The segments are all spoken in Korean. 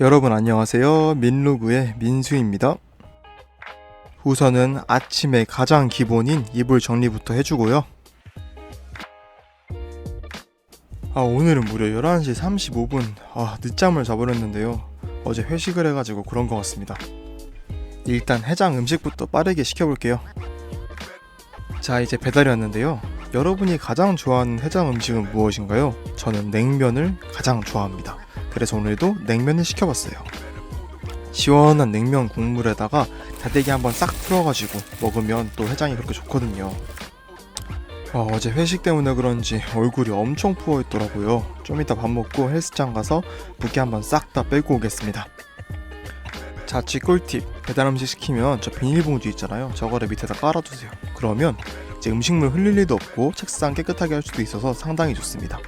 여러분 안녕하세요. 민루구의 민수입니다. 우선은 아침에 가장 기본인 이불 정리부터 해주고요. 아 오늘은 무려 11시 35분 아 늦잠을 자버렸는데요. 어제 회식을 해가지고 그런 것 같습니다. 일단 해장 음식부터 빠르게 시켜볼게요. 자 이제 배달이 왔는데요. 여러분이 가장 좋아하는 해장 음식은 무엇인가요? 저는 냉면을 가장 좋아합니다. 그래서 오늘도 냉면을 시켜봤어요. 시원한 냉면 국물에다가 다대기 한번 싹 풀어가지고 먹으면 또 해장이 그렇게 좋거든요. 아, 어제 회식 때문에 그런지 얼굴이 엄청 부어 있더라고요. 좀 이따 밥 먹고 헬스장 가서 붓기 한번 싹 다 빼고 오겠습니다. 자취 꿀팁 배달 음식 시키면 저 비닐봉지 있잖아요. 저거를 밑에다 깔아두세요. 그러면 이제 음식물 흘릴 일도 없고 책상 깨끗하게 할 수도 있어서 상당히 좋습니다.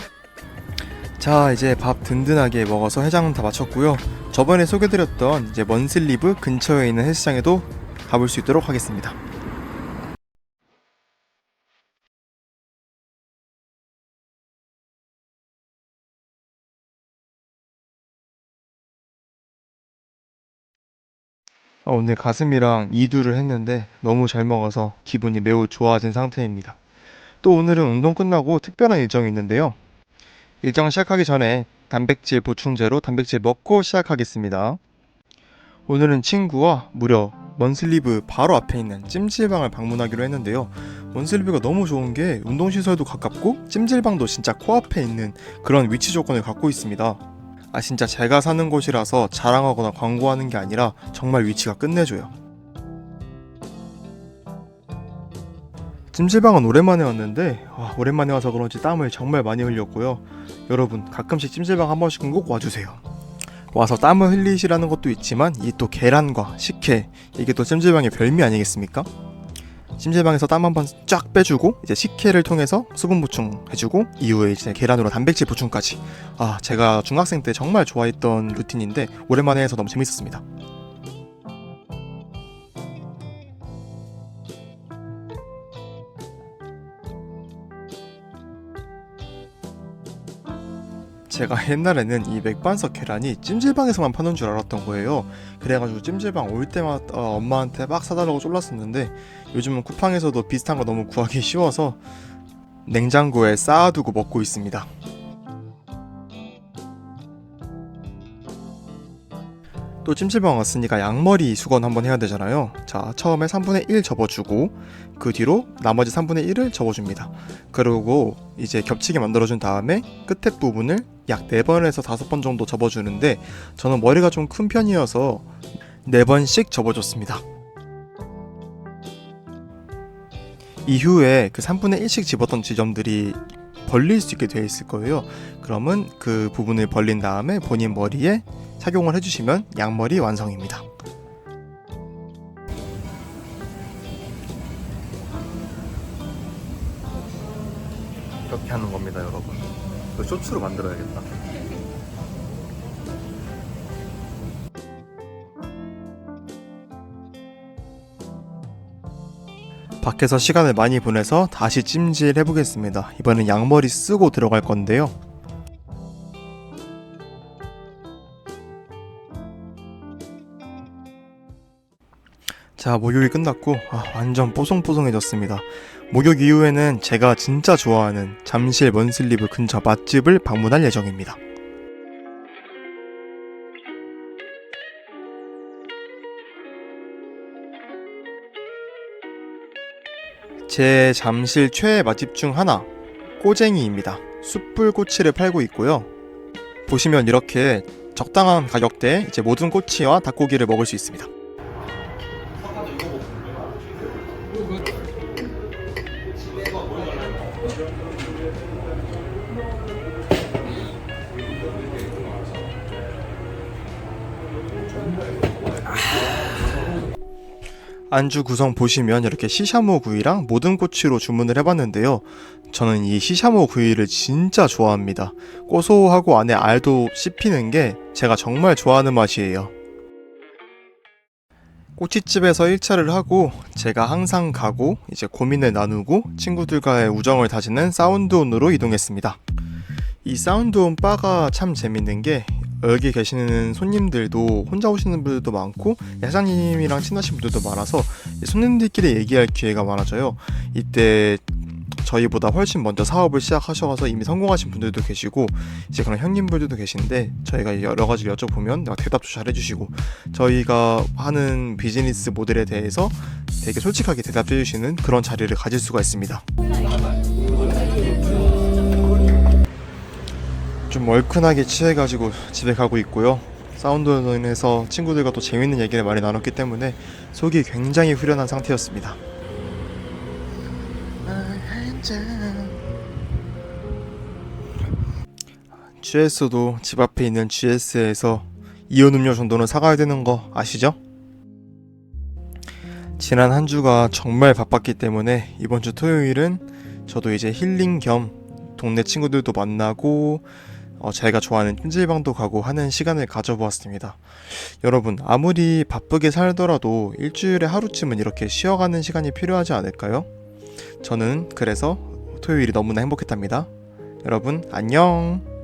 자 이제 밥 든든하게 먹어서 해장은 다 마쳤고요. 저번에 소개드렸던 이제 먼슬리브 근처에 있는 헬스장에도 가볼 수 있도록 하겠습니다. 어, 오늘 가슴이랑 이두를 했는데 너무 잘 먹어서 기분이 매우 좋아진 상태입니다. 또 오늘은 운동 끝나고 특별한 일정이 있는데요 일정 시작하기 전에 단백질 보충제로 단백질 먹고 시작하겠습니다. 오늘은 친구와 무려 먼슬리브 바로 앞에 있는 찜질방을 방문하기로 했는데요. 먼슬리브가 너무 좋은 게 운동시설도 가깝고 찜질방도 진짜 코앞에 있는 그런 위치 조건을 갖고 있습니다. 아 진짜 제가 사는 곳이라서 자랑하거나 광고하는 게 아니라 정말 위치가 끝내줘요. 찜질방은 오랜만에 왔는데 와, 오랜만에 와서 그런지 땀을 정말 많이 흘렸고요. 여러분 가끔씩 찜질방 한 번씩은 꼭 와주세요. 와서 땀을 흘리시라는 것도 있지만 이 또 계란과 식혜 이게 또 찜질방의 별미 아니겠습니까? 찜질방에서 땀 한 번 쫙 빼주고 이제 식혜를 통해서 수분 보충해주고 이후에 이제 계란으로 단백질 보충까지 아 제가 중학생 때 정말 좋아했던 루틴인데 오랜만에 해서 너무 재밌었습니다. 제가 옛날에는 이 맥반석 계란이 찜질방에서만 파는 줄 알았던 거예요. 그래가지고 찜질방 올 때마다 어, 엄마한테 막 사달라고 쫄랐었는데 요즘은 쿠팡에서도 비슷한 거 너무 구하기 쉬워서 냉장고에 쌓아두고 먹고 있습니다. 또 찜질방 왔으니까 양머리 수건 한번 해야 되잖아요. 자, 처음에 3분의 1 접어주고 그 뒤로 나머지 3분의 1을 접어줍니다. 그리고 이제 겹치게 만들어준 다음에 끝에 부분을 약 4번에서 5번 정도 접어주는데 저는 머리가 좀 큰 편이어서 4번씩 접어줬습니다. 이후에 그 3분의 1씩 집었던 지점들이 벌릴 수 있게 되어 있을 거예요. 그러면 그 부분을 벌린 다음에 본인 머리에 착용을 해주시면 양머리 완성입니다. 이렇게 하는 겁니다, 여러분. 이거 쇼츠로 만들어야겠다. 밖에서 시간을 많이 보내서 다시 찜질 해보겠습니다. 이번엔 양머리 쓰고 들어갈 건데요. 자, 목욕이 끝났고 아, 완전 뽀송뽀송해졌습니다. 목욕 이후에는 제가 진짜 좋아하는 잠실 먼슬리브 근처 맛집을 방문할 예정입니다. 제 잠실 최애 맛집 중 하나 꼬쟁이입니다. 숯불꼬치를 팔고 있고요. 보시면 이렇게 적당한 가격대에 이제 모든 꼬치와 닭고기를 먹을 수 있습니다. 안주 구성 보시면 이렇게 시샤모 구이랑 모든 꼬치로 주문을 해봤는데요. 저는 이 시샤모 구이를 진짜 좋아합니다. 고소하고 안에 알도 씹히는 게 제가 정말 좋아하는 맛이에요. 꼬치집에서 1차를 하고 제가 항상 가고 이제 고민을 나누고 친구들과의 우정을 다지는 사운드온으로 이동했습니다. 이 사운드온 바가 참 재밌는 게 여기 계시는 손님들도 혼자 오시는 분들도 많고 사장님이랑 친하신 분들도 많아서 이 손님들끼리 얘기할 기회가 많아져요. 이때 저희보다 훨씬 먼저 사업을 시작하셔서 이미 성공하신 분들도 계시고 이제 그런 형님분들도 계신데 저희가 여러 가지 여쭤보면 대답도 잘 해주시고 저희가 하는 비즈니스 모델에 대해서 되게 솔직하게 대답해 주시는 그런 자리를 가질 수가 있습니다. 좀 얼큰하게 취해가지고 집에 가고 있고요. 사운드로 인해서 친구들과 또 재밌는 얘기를 많이 나눴기 때문에 속이 굉장히 후련한 상태였습니다. GS도 집 앞에 있는 GS에서 이온 음료 정도는 사가야 되는 거 아시죠? 지난 한 주가 정말 바빴기 때문에 이번 주 토요일은 저도 이제 힐링 겸 동네 친구들도 만나고 어, 제가 좋아하는 찜질방도 가고 하는 시간을 가져보았습니다. 여러분 아무리 바쁘게 살더라도 일주일에 하루쯤은 이렇게 쉬어가는 시간이 필요하지 않을까요? 저는 그래서 토요일이 너무나 행복했답니다. 여러분 안녕.